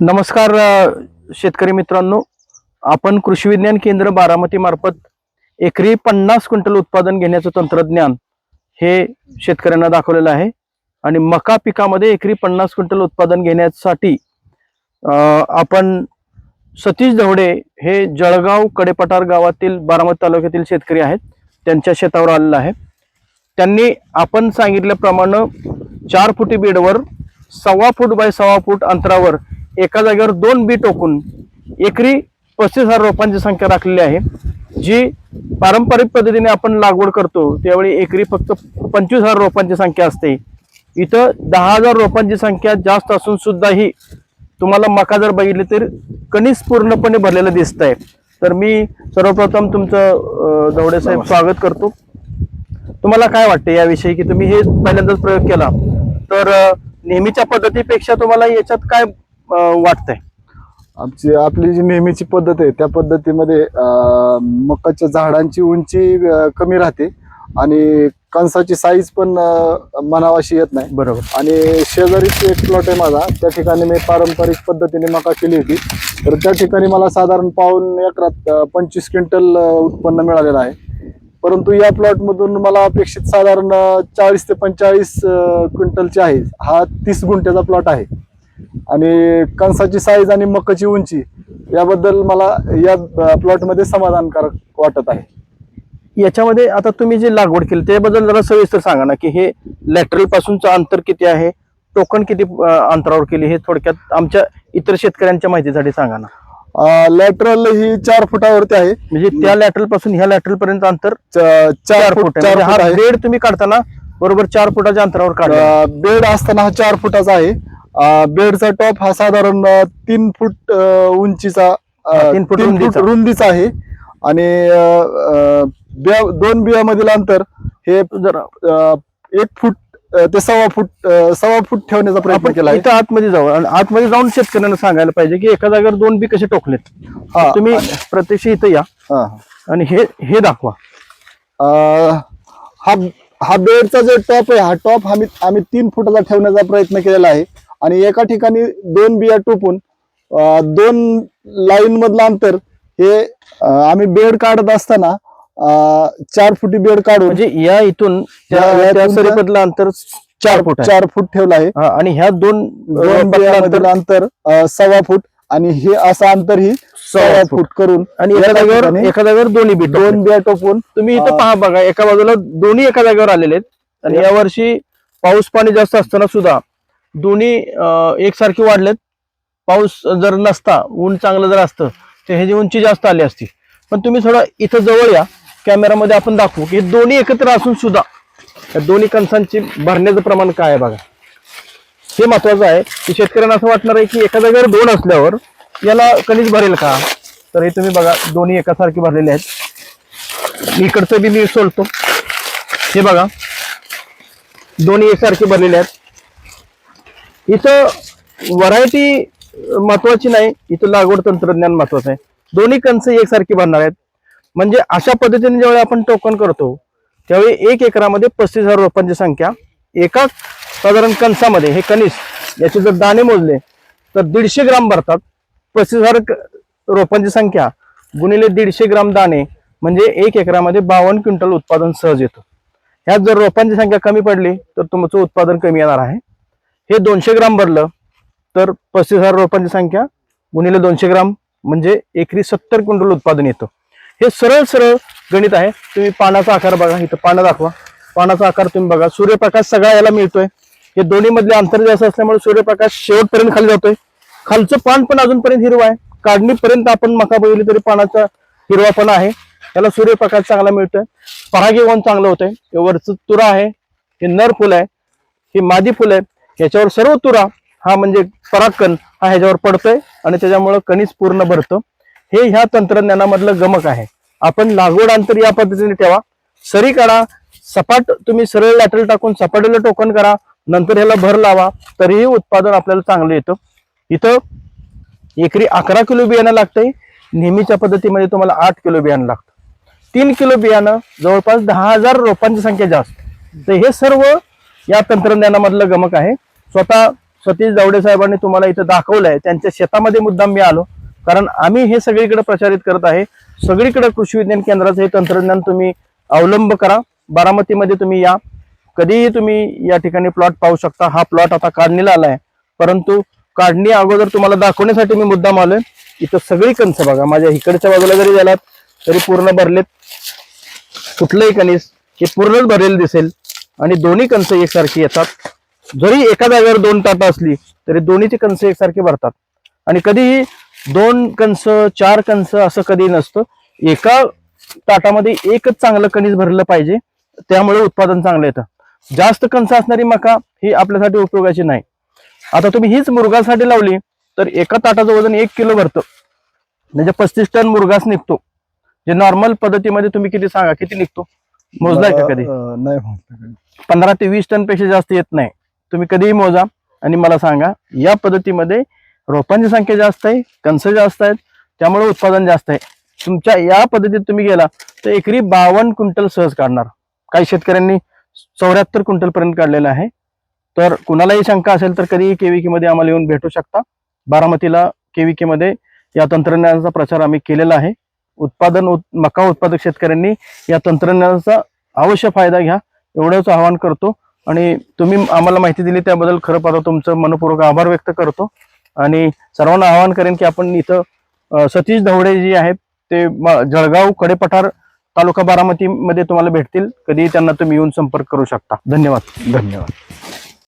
नमस्कार शेतकरी मित्रांनो. आपण कृषी विज्ञान केंद्र बारामती मार्फत एकरी पन्नास क्विंटल उत्पादन घेण्याचं तंत्रज्ञान हे शेतकऱ्यांना दाखवलेलं आहे. आणि मका पिकामध्ये एकरी पन्नास क्विंटल उत्पादन घेण्यासाठी आपण सतीश धवडे हे जळगाव कडेपठार गावातील बारामती तालुक्यातील शेतकरी आहेत. त्यांच्या शेतावर आलेलं आहे. त्यांनी आपण सांगितल्याप्रमाणे चार फुटी बेडवर सव्वा फूट बाय सव्वा फूट अंतरावर एका जागेवर दोन बी टोकून एकरी पस्तीस हजार रोपांची संख्या राखलेली आहे. जी पारंपरिक पद्धतीने आपण लागवड करतो त्यावेळी एकरी फक्त पंचवीस हजार रोपांची संख्या असते. इथं दहा हजार रोपांची संख्या जास्त असून सुद्धाही तुम्हाला मका जर बघितली तर कणीस पूर्णपणे भरलेलं दिसत आहे तर मी सर्वप्रथम तुमचं दवडे साहेब स्वागत करतो. तुम्हाला काय वाटतं याविषयी की तुम्ही हे पहिल्यांदाच प्रयोग केला? तर नेहमीच्या पद्धतीपेक्षा तुम्हाला याच्यात काय वाटतंय. आमची आपली जी नेहमीची पद्धत आहे त्या पद्धतीमध्ये मकाच्या झाडांची उंची कमी राहते आणि कणसाची साईज पण अं, म्हणावाशी येत नाही. बरोबर. आणि शेजारीच एक प्लॉट आहे माझा त्या ठिकाणी मी पारंपरिक पद्धतीने मका केली होती. तर त्या ठिकाणी मला साधारण पाऊन एकरात पंचवीस क्विंटल उत्पन्न मिळालेलं आहे. परंतु या प्लॉट मधून मला अपेक्षित साधारण चाळीस ते पंचेचाळीस क्विंटलचे आहे. हा तीस गुंठ्याचा प्लॉट आहे. आणि कणसाची साईज आणि मकाची उंची याबद्दल मला या प्लॉटमध्ये समाधानकारक वाटत आहे. याच्यामध्ये आता तुम्ही जे लागवड केली त्याबद्दल जरा सविस्तर सांगा ना की हे लॅटरल पासूनचं अंतर किती आहे? टोकन किती अंतरावर केली हे थोडक्यात आमच्या इतर शेतकऱ्यांच्या माहितीसाठी सांगा ना. लॅटरल ही चार फुटावरती आहे. म्हणजे त्या लॅटरलपासून ह्या लॅटरल पर्यंत अंतर चार फूट म्हणजे हा बेड तुम्ही काढताना बरोबर चार फुटाच्या अंतरावर काढला. अं, बेड असताना हा चार फुटाचा आहे. बेडचा टॉप हा साधारण तीन फूट उंचीचा तीन फूट रुंदीचा. आहे. आणि बिया दोन बियामधील अंतर हे एक फूट ते सव्वा फूट सव्वा फूट ठेवण्याचा प्रयत्न केला आहे. इथं आतमध्ये जाऊ. आणि आतमध्ये जाऊन शेतकऱ्यांना सांगायला पाहिजे की एका जागेवर दोन बी कसे टोकलेत. हा. तुम्ही प्रत्यक्ष इथं या. आणि हे हे दाखवा. हा हा बेडचा जो टॉप आहे हा टॉप आम्ही आम्ही तीन फुटाचा ठेवण्याचा प्रयत्न केलेला आहे. आणि एका ठिकाणी दोन बिया टोपून दोन लाईन मधलं अंतर हे आम्ही बेड काढत असताना चार फुटी बेड काढून म्हणजे या इथून अंतर चार फूट चार फूट ठेवलं आहे. आणि ह्या दोन दोन अंतर सव्वा फूट आणि हे असं अंतर ही सव्वा फूट. करून आणि एका जागेवर एका जागेवर दोन्ही बी दोन बिया टोपून तुम्ही इथं पहा बघा एका बाजूला दोन्ही एका जागेवर आलेले आहेत. आणि या वर्षी पाऊस पाणी जास्त असताना सुद्धा दोन्ही एकसारखे वाढलेत. पाऊस जर नसता ऊन चांगलं जर असतं तर ह्याची उंची जास्त आली असती. पण तुम्ही थोडं इथं जवळ या. कॅमेरामध्ये आपण दाखवू की दोन्ही एकत्र असून सुद्धा या दोन्ही कणसांची भरण्याचं प्रमाण काय आहे बघा. हे महत्वाचं आहे की शेतकऱ्यांना असं वाटणार आहे की एका जागेवर दोन असल्यावर याला कणीस भरेल का? तर हे तुम्ही बघा दोन्ही एकासारखे भरलेले आहेत. इकडचं बी मी सोडतो हे बघा. दोन्ही एकसारखे भरलेले आहेत. इथं व्हरायटी महत्वाची नाही इथं लागवड तंत्रज्ञान महत्वाचं आहे. दोन्ही कणसं एकसारखी भरणार आहेत. म्हणजे अशा पद्धतीने ज्यावेळी आपण टोकन करतो त्यावेळी एक एकरामध्ये पस्तीस हजार रोपांची संख्या एका साधारण कणसामध्ये हे कणीस याचे जर दाणे मोजले तर दीडशे ग्राम भरतात. पस्तीस हजार क- रोपांची संख्या गुणिले दीडशे ग्राम दाणे म्हणजे एक एकरामध्ये बावन्न क्विंटल उत्पादन सहज येतं. ह्यात जर रोपांची संख्या कमी पडली तर तुमचं उत्पादन कमी येणार आहे. हे दोनशे ग्राम भरलं तर पस्तीस हजार रोपांची संख्या गुणिले दोनशे ग्राम म्हणजे एकरी सत्तर क्विंटल उत्पादन येतं. हे सरळ सरळ गणित आहे. तुम्ही पानाचा आकार बघा इथं पानं दाखवा. पानाचा आकार तुम्ही बघा. सूर्यप्रकाश सगळा याला मिळतोय. हे दोन्ही मधले अंतर जास्त असल्यामुळे सूर्यप्रकाश शेवटपर्यंत खाली जातोय. खालचं पान पण अजूनपर्यंत हिरवा आहे. काढणीपर्यंत आपण मका बघितली तरी पानाचा हिरवापणा आहे. त्याला सूर्यप्रकाश चांगला मिळतोय. परागीवन चांगलं होतंय. हे वरचं तुरा आहे. हे नर फुल आहे. हे मादी फुल आहे. याच्यावर सर्व तुरा हा म्हणजे परागकण हा ह्याच्यावर पडतोय आणि त्याच्यामुळं कणीस पूर्ण भरतं. हे ह्या तंत्रज्ञानामधलं गमक आहे. आपण लागवड अंतर या पद्धतीने ठेवा. सरी काढा. सपाट तुम्ही सरळ लॅटरल टाकून सपाटीला टोकन करा. नंतर ह्याला भर लावा. तरीही उत्पादन आपल्याला चांगलं येतं. इथं एकरी अकरा किलो बियाणं लागतंय. नेहमीच्या पद्धतीमध्ये तुम्हाला आठ किलो बियाणं लागतं. तीन किलो बियाणं जवळपास दहा हजार रोपांची संख्या जास्त. तर हे सर्व या तंत्रज्ञानामधलं गमक आहे. स्वतः सतीश जावडे साहेबांनी तुम्हाला इथं दाखवलंय. त्यांच्या शेतामध्ये मुद्दाम मी आलो. कारण आम्ही हे सगळीकडे प्रचारित करत आहे. सगळीकडे कृषी विज्ञान केंद्राचं हे तंत्रज्ञान तुम्ही अवलंब करा. बारामतीमध्ये तुम्ही या. कधीही तुम्ही या ठिकाणी प्लॉट पाहू शकता. हा प्लॉट आता काढणीला आलाय परंतु काढणी अगोदर तुम्हाला दाखवण्यासाठी मी मुद्दाम आलोय. इथं सगळी कणस बघा. माझ्या इकडच्या बाजूला जरी गेलात तरी पूर्ण भरलेत. कुठलंही कणीस हे पूर्णच भरलेलं दिसेल. आणि दोन्ही कणस एकसारखी येतात. जरी एका जागेवर दोन ताटं असली तरी दोन्हीची कणस एकसारखी भरतात. आणि कधीही दोन कंस चार कंस असं कधी नसतं. एका ताटामध्ये एकच चांगलं कणीस भरलं पाहिजे. त्यामुळे उत्पादन चांगलं येतं. जास्त कंस असणारी मका ही आपल्यासाठी उपयोगाची नाही. आता तुम्ही हीच मुरगासाठी लावली तर एका ताटाचं वजन एक किलो भरतं म्हणजे पस्तीस टन मुरगास निघतो. जे नॉर्मल पद्धतीमध्ये तुम्ही किती सांगा किती निघतो? मोजलाय का कधी? अं, नाही कधी. पंधरा ते वीस टनपेक्षा जास्त येत नाही. तुम्ही कधीही मोजा आणि मला सांगा या पद्धतीमध्ये रोपांची संख्या जास्त आहे कंस जास्त आहेत त्यामुळे उत्पादन जास्त आहे. तुमच्या या पद्धतीत तुम्ही गेला तर एकरी बावन्न क्विंटल सहज काढणार. काही शेतकऱ्यांनी चौऱ्याहत्तर क्विंटल पर्यंत काढलेलं आहे. तर कुणालाही शंका असेल तर कधीही केविकी मध्ये आम्हाला येऊन भेटू शकता. बारामतीला केविकी मध्ये या तंत्रज्ञानाचा प्रचार आम्ही केलेला आहे. उत्पादन उत- मका उत्पादक शेतकऱ्यांनी या तंत्रज्ञानाचा अवश्य फायदा घ्या एवढंच आवाहन करतो. आणि तुम्ही आम्हाला माहिती दिली त्याबद्दल खरं पाहता तुमचं मनपूर्वक आभार व्यक्त करतो. आणि सर्वांना आवाहन करेन की आपण इथं सतीश धवडे जी आहेत ते म- जळगाव कडेपठार तालुका बारामतीमध्ये तुम्हाला भेटतील. कधीही त्यांना तुम्ही येऊन संपर्क करू शकता. धन्यवाद. धन्यवाद.